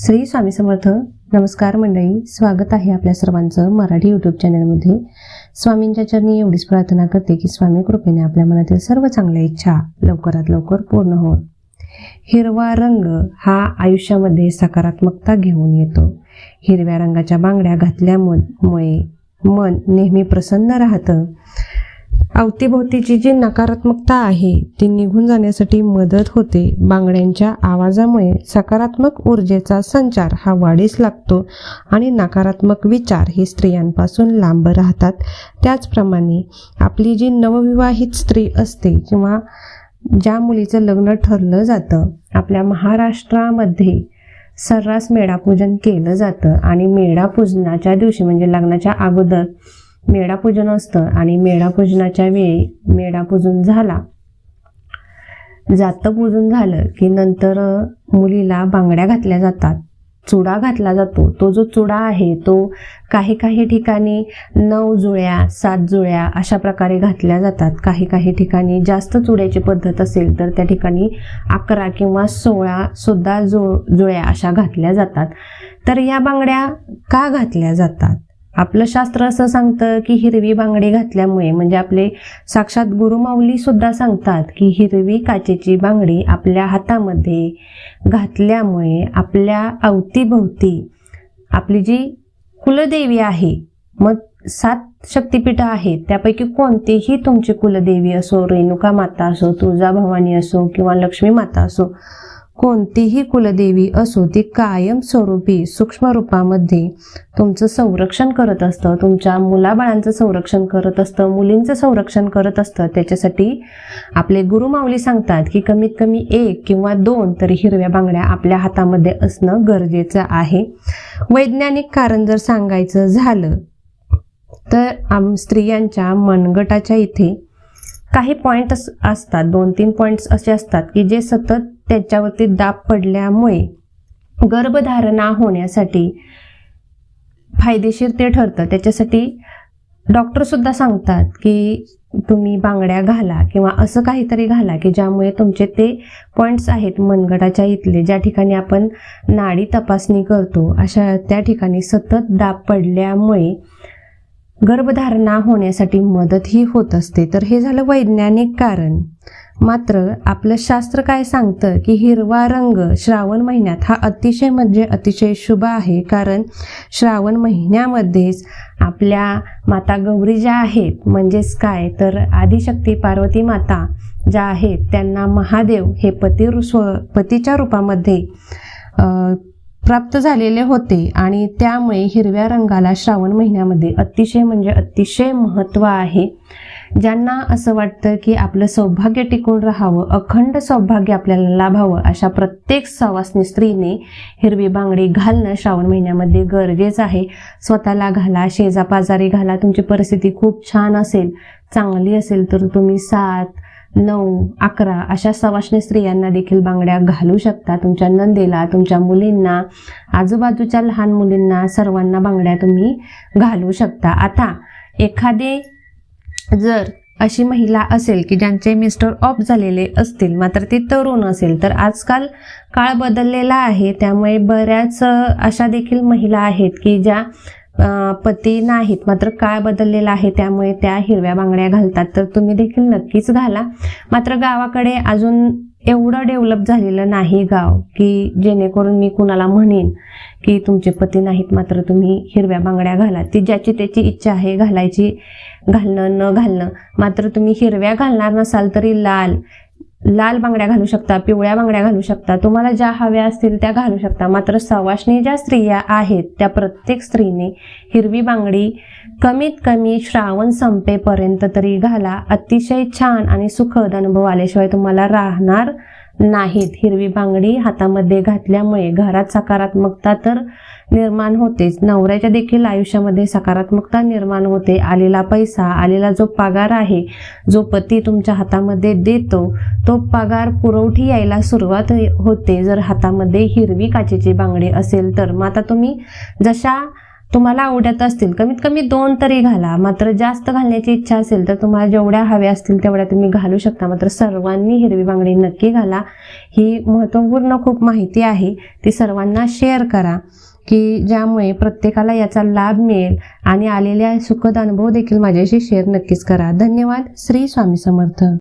श्री स्वामी समर्थ. नमस्कार मंडळी. स्वागत आहे आपल्या सर्वांचं मराठी यूट्यूब चॅनलमध्ये स्वामींच्या चरणी एवढीच प्रार्थना करते की स्वामी कृपेने आपल्या मनातील सर्व चांगल्या इच्छा लवकरात लवकर पूर्ण हो हिरवा रंग हा आयुष्यामध्ये सकारात्मकता घेऊन येतो. हिरव्या रंगाच्या बांगड्या घातल्यामुळे मन नेहमी प्रसन्न राहतं. अवतीभोवतीची जी नकारात्मकता आहे ती निघून जाण्यासाठी मदत होते. बांगड्यांच्या आवाजामुळे सकारात्मक ऊर्जेचा संचार हा वाढीस लागतो आणि नकारात्मक विचार हे स्त्रियांपासून लांब राहतात. त्याचप्रमाणे आपली जी नवविवाहित स्त्री असते किंवा ज्या मुलीचं लग्न ठरलं जातं आपल्या महाराष्ट्रामध्ये सर्रास मेढापूजन केलं जातं आणि मेढापूजनाच्या दिवशी म्हणजे लग्नाच्या अगोदर मेढापूजन असतं आणि मेढापूजनाच्या वेळी मेढापूजन झाला. जातं पूजन झालं की नंतर मुलीला बांगड्या घातल्या जातात. चुडा घातला जातो. तो जो चुडा आहे तो काही काही ठिकाणी नऊ जुळ्या सात जुळ्या अशा प्रकारे घातल्या जातात. काही काही ठिकाणी जास्त चुड्याची पद्धत असेल तर त्या ठिकाणी अकरा किंवा सोळा सुद्धा जुळ जुळ्या अशा घातल्या जातात. तर या बांगड्या का घातल्या जातात? आपलं शास्त्र असं सांगतं की हिरवी बांगडी घातल्यामुळे म्हणजे आपले साक्षात गुरुमाऊली सुद्धा सांगतात की हिरवी काचेची बांगडी आपल्या हातामध्ये घातल्यामुळे आपल्या अवतीभोवती आपली जी कुलदेवी आहे मग सात शक्तिपीठ आहेत त्यापैकी कोणतीही तुमची कुलदेवी असो रेणुका माता असो तुळजा भवानी असो किंवा लक्ष्मी माता असो कोणतीही कुलदेवी असो ती कायम स्वरूपी सूक्ष्म रूपामध्ये तुमचं संरक्षण करत असतं. तुमच्या मुलाबाळांचं संरक्षण करत असतं मुलींचं संरक्षण करत असतं. त्याच्यासाठी आपले गुरुमाऊली सांगतात की कमीत कमी एक किंवा दोन तरी हिरव्या बांगड्या आपल्या हातामध्ये असणं गरजेचं आहे. वैज्ञानिक कारण जर सांगायचं झालं तर आम स्त्रियांच्या मनगटाच्या इथे काही पॉईंट असतात. दोन तीन पॉईंट्स असे असतात की जे सतत त्याच्यावरती दाब पडल्यामुळे गर्भधारणा होण्यासाठी फायदेशीर ते ठरतं. त्याच्यासाठी डॉक्टरसुद्धा सांगतात की तुम्ही बांगड्या घाला किंवा असं काहीतरी घाला की ज्यामुळे तुमचे ते पॉईंट्स आहेत मनगटाच्या इथले ज्या ठिकाणी आपण नाडी तपासणी करतो अशा त्या ठिकाणी सतत दाब पडल्यामुळे गर्भधारणा होण्यासाठी मदतही होत असते. तर हे झालं वैज्ञानिक कारण. मात्र आपलं शास्त्र काय सांगतं की हिरवा रंग श्रावण महिन्यात हा अतिशय म्हणजे अतिशय शुभ आहे. कारण श्रावण महिन्यामध्येच आपल्या माता गौरी ज्या आहेत म्हणजेच काय? तर आदिशक्ती पार्वती माता ज्या आहेत त्यांना महादेव हे पती स्व पतीच्या रूपामध्ये प्राप्त झालेले होते आणि त्यामुळे हिरव्या रंगाला श्रावण महिन्यामध्ये अतिशय म्हणजे अतिशय महत्त्व आहे. ज्यांना असं वाटतं की आपलं सौभाग्य टिकून राहावं अखंड सौभाग्य आपल्याला लाभावं अशा प्रत्येक सवासनी स्त्रीने हिरवी बांगडी घालणं श्रावण महिन्यामध्ये गरजेचं आहे. स्वतःला घाला शेजापाजारी घाला तुमची परिस्थिती खूप छान असेल चांगली असेल तर तुम्ही सात नऊ अकरा अशा सवासनी स्त्रियांना देखील बांगड्या घालू शकता. तुमच्या नंदेला तुमच्या मुलींना आजूबाजूच्या लहान मुलींना सर्वांना बांगड्या तुम्ही घालू शकता. आता एखादे जर अशी महिला असेल की ज्यांचे मिस्टर ऑफ झालेले असतील मात्र ती तरुण असेल तर आजकाल काळ बदललेला आहे. त्यामुळे बऱ्याच अशा देखील महिला आहेत की ज्या पती नाहीत. मात्र काय बदललेलं आहे त्यामुळे त्या हिरव्या बांगड्या घालतात. तर तुम्ही देखील नक्कीच घाला. मात्र गावाकडे अजून एवढं डेव्हलप झालेलं नाही गाव की जेणेकरून मी कुणाला म्हणेन की तुमचे पती नाहीत मात्र तुम्ही हिरव्या बांगड्या घाला. ती ज्याची त्याची इच्छा आहे घालायची घालणं न घालणं. मात्र तुम्ही हिरव्या घालणार नसाल तरी लाल लाल बांगड्या घालू शकता पिवळ्या बांगड्या घालू शकता. तुम्हाला ज्या हव्या असतील त्या घालू शकता. मात्र सवाशणी ज्या स्त्रिया आहेत त्या प्रत्येक स्त्रीने हिरवी बांगडी कमीत कमी श्रावण संपेपर्यंत तरी घाला. अतिशय छान आणि सुखद अनुभव आल्याशिवाय तुम्हाला राहणार नाहीत. हिरवी बांगडी हातामध्ये घातल्यामुळे घरात सकारात्मकता तर निर्माण होतेच. नवऱ्याच्या देखील आयुष्यामध्ये सकारात्मकता निर्माण होते. आलेला पैसा आलेला जो पगार आहे जो पती तुमच्या हातामध्ये देतो तो पगार पुरवठी यायला सुरुवात होते. जर हातामध्ये हिरवी काचेची बांगडी असेल तर. मग आता तुम्ही जशा तुम्हाला आवडत असतील कमीत कमी दोन तरी घाला. मात्र जास्त घालण्याची इच्छा असेल तर तुम्हाला जेवढ्या हव्या असतील तेवढ्या तुम्ही घालू शकता. मात्र सर्वांनी हिरवी बांगडी नक्की घाला. ही महत्त्वपूर्ण खूप माहिती आहे. ती सर्वांना शेअर करा की ज्यामुळे प्रत्येकाला याचा लाभ मिळेल आणि आलेल्या सुखद अनुभव देखील माझ्याशी शेअर नक्कीच करा. धन्यवाद. श्री स्वामी समर्थ.